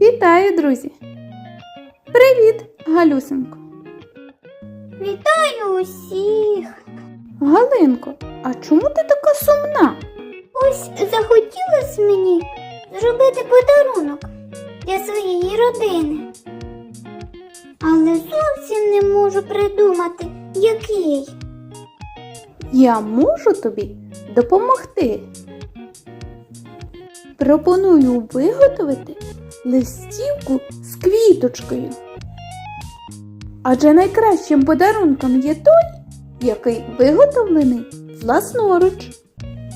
Вітаю, друзі! Привіт, Галюсенко! Вітаю усіх! Галинко, а чому ти така сумна? Ось захотілося мені зробити подарунок для своєї родини. Але зовсім не можу придумати, який. Я можу тобі допомогти. Пропоную виготовити листівку з квіточкою. Адже найкращим подарунком є той, який виготовлений власноруч.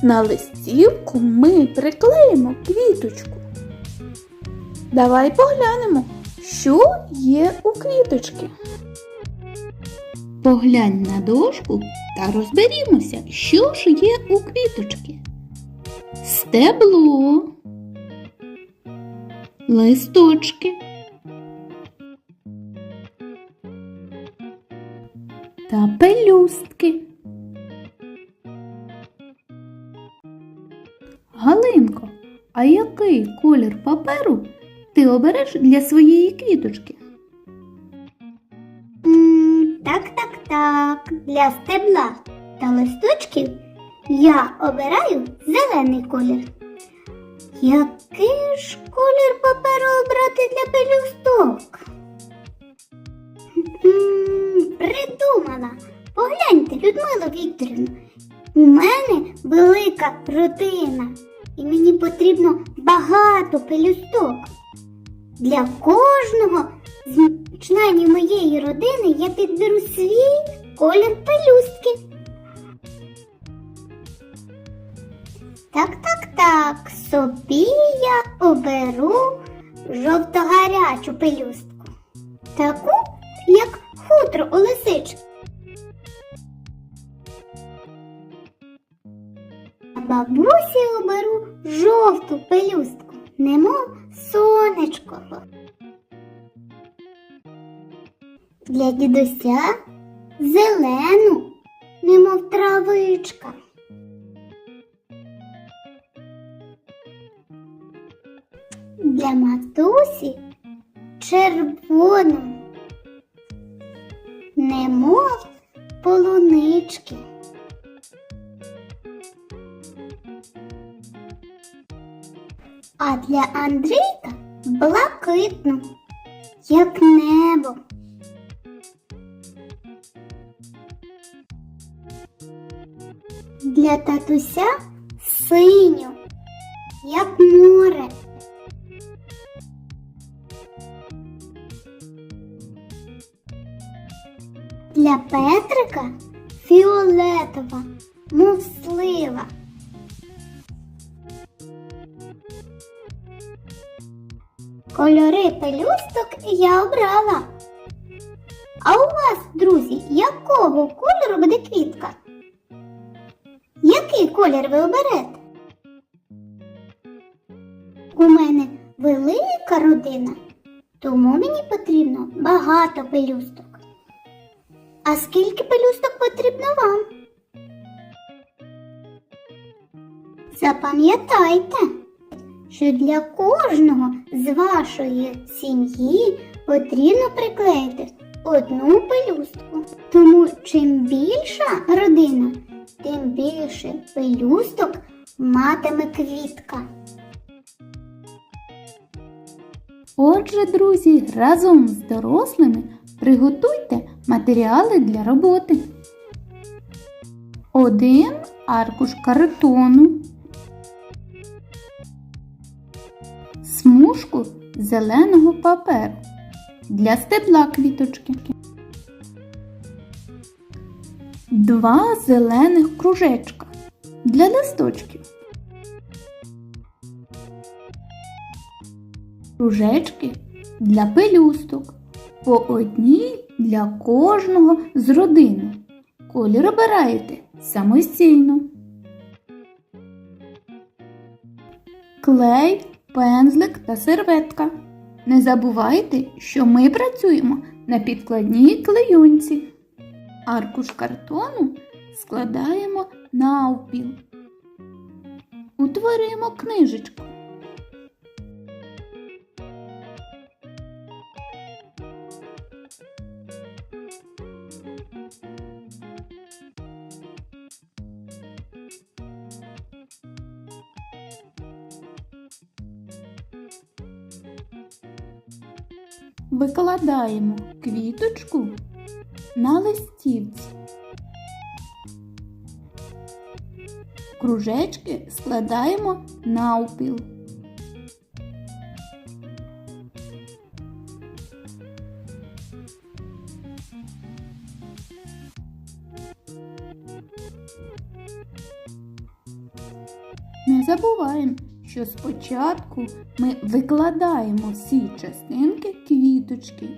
На листівку ми приклеїмо квіточку. Давай поглянемо, що є у квіточки. Поглянь на дошку та розберімося, що ж є у квіточки. Стебло, листочки та пелюстки. Галинко, а який колір паперу ти обереш для своєї квіточки? М, Так, так, так. Для стебла та листочків я обираю зелений колір. Який ж колір паперу обрати для пелюсток? Придумала. Погляньте, Людмила Вікторівна, у мене велика родина, і мені потрібно багато пелюсток. Для кожного з членів моєї родини я підберу свій колір пелюстки. Так, так, так. Я оберу жовто-гарячу пелюстку. Таку, як хутро у лисички. А бабусі оберу жовту пелюстку, немов сонечко. Для дідуся зелену, немов травичка. Матусі червону, немов полунички. А для Андрійка блакитну, як небо. Для татуся фіолетова, мов слива. Кольори пелюсток я обрала. А у вас, друзі, якого кольору буде квітка? Який колір ви оберете? У мене велика родина, тому мені потрібно багато пелюсток. А скільки пелюсток потрібно вам? Запам'ятайте, що для кожного з вашої сім'ї потрібно приклеїти одну пелюстку. Тому чим більша родина, тим більше пелюсток матиме квітка. Отже, друзі, разом з дорослими приготуйте матеріали для роботи. Один аркуш картону, смужку зеленого паперу для стебла квіточки, два зелених кружечка для листочків. кружечки для пелюсток, по одній для кожного з родини. Колір обираєте самостійно. Клей, пензлик та серветка. Не забувайте, що ми працюємо на підкладній клейонці. Аркуш картону складаємо навпіл. Утворюємо книжечку. Викладаємо квіточку на листівці. Кружечки складаємо навпіл. Не забуваємо, що спочатку ми викладаємо всі частинки квіточки.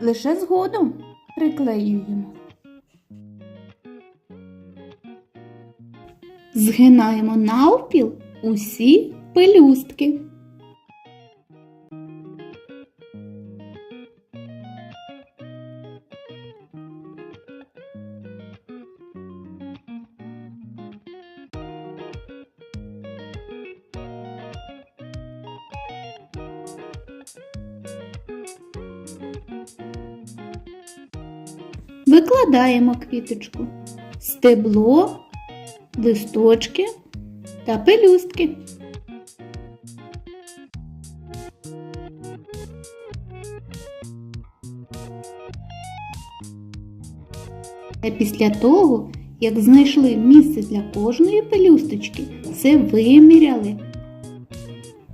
Лише згодом приклеюємо. Згинаємо навпіл усі пелюстки. Викладаємо квіточку, стебло, листочки та пелюстки. Та після того, як знайшли місце для кожної пелюсточки, все виміряли.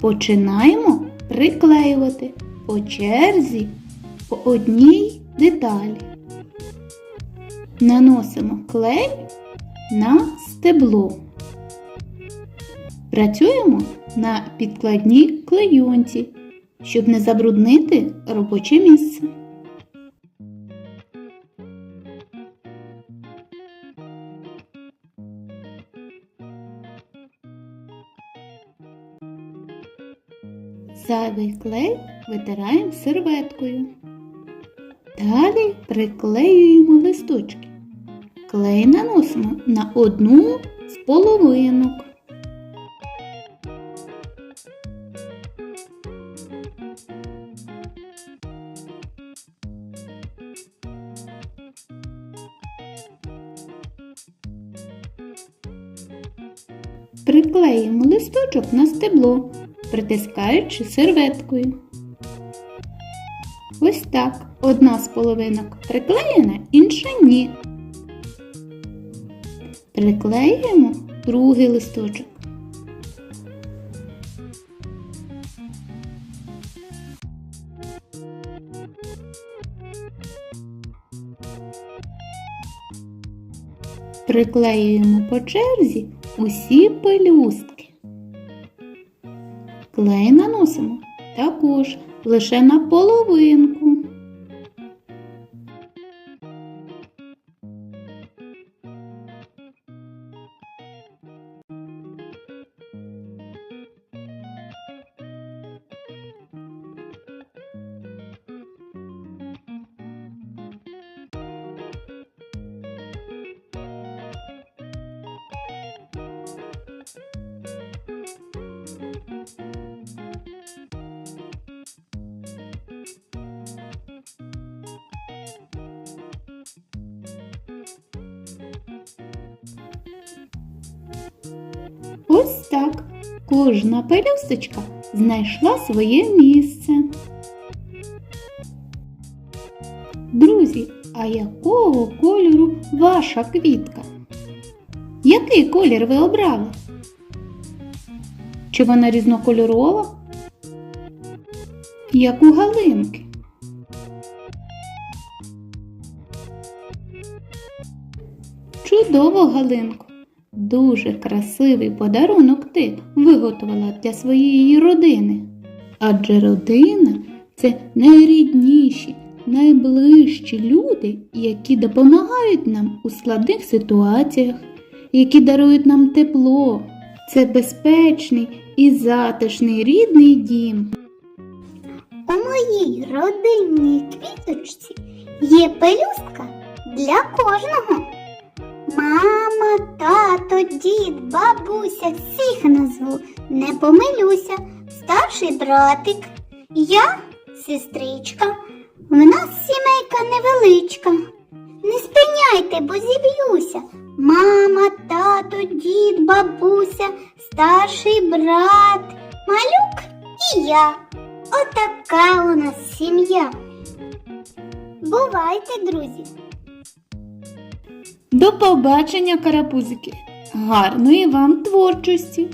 Починаємо приклеювати по черзі по одній деталі. Наносимо клей на стебло. Працюємо на підкладній клейонці, щоб не забруднити робоче місце. Зайвий клей витираємо серветкою. Далі приклеюємо листочки. Клей наносимо на одну з половинок. Приклеїмо листочок на стебло, притискаючи серветкою. Ось так. Одна з половинок приклеєна, інша ні. Приклеюємо другий листочок. Приклеюємо по черзі усі пелюстки. Клей наносимо також лише на половинку. Так кожна пелюсточка знайшла своє місце. Друзі, а якого кольору ваша квітка? Який колір ви обрали? Чи вона різнокольорова? Як у галинки? Чудово, Галинко! Дуже красивий подарунок ти виготовила для своєї родини. Адже родина це найрідніші, найближчі люди, які допомагають нам у складних ситуаціях, які дарують нам тепло. Це безпечний і затишний рідний дім. У моїй родинній квіточці є пелюстка для кожного. Мама, тато, дід, бабуся, всіх назву, не помилюся. Старший братик, я, сестричка. В нас сімейка невеличка. Не спиняйте, бо зіб'юся. Мама, тато, дід, бабуся, старший брат, малюк і я. Отака у нас сім'я. Бувайте, друзі! До побачення, карапузики! Гарної вам творчості!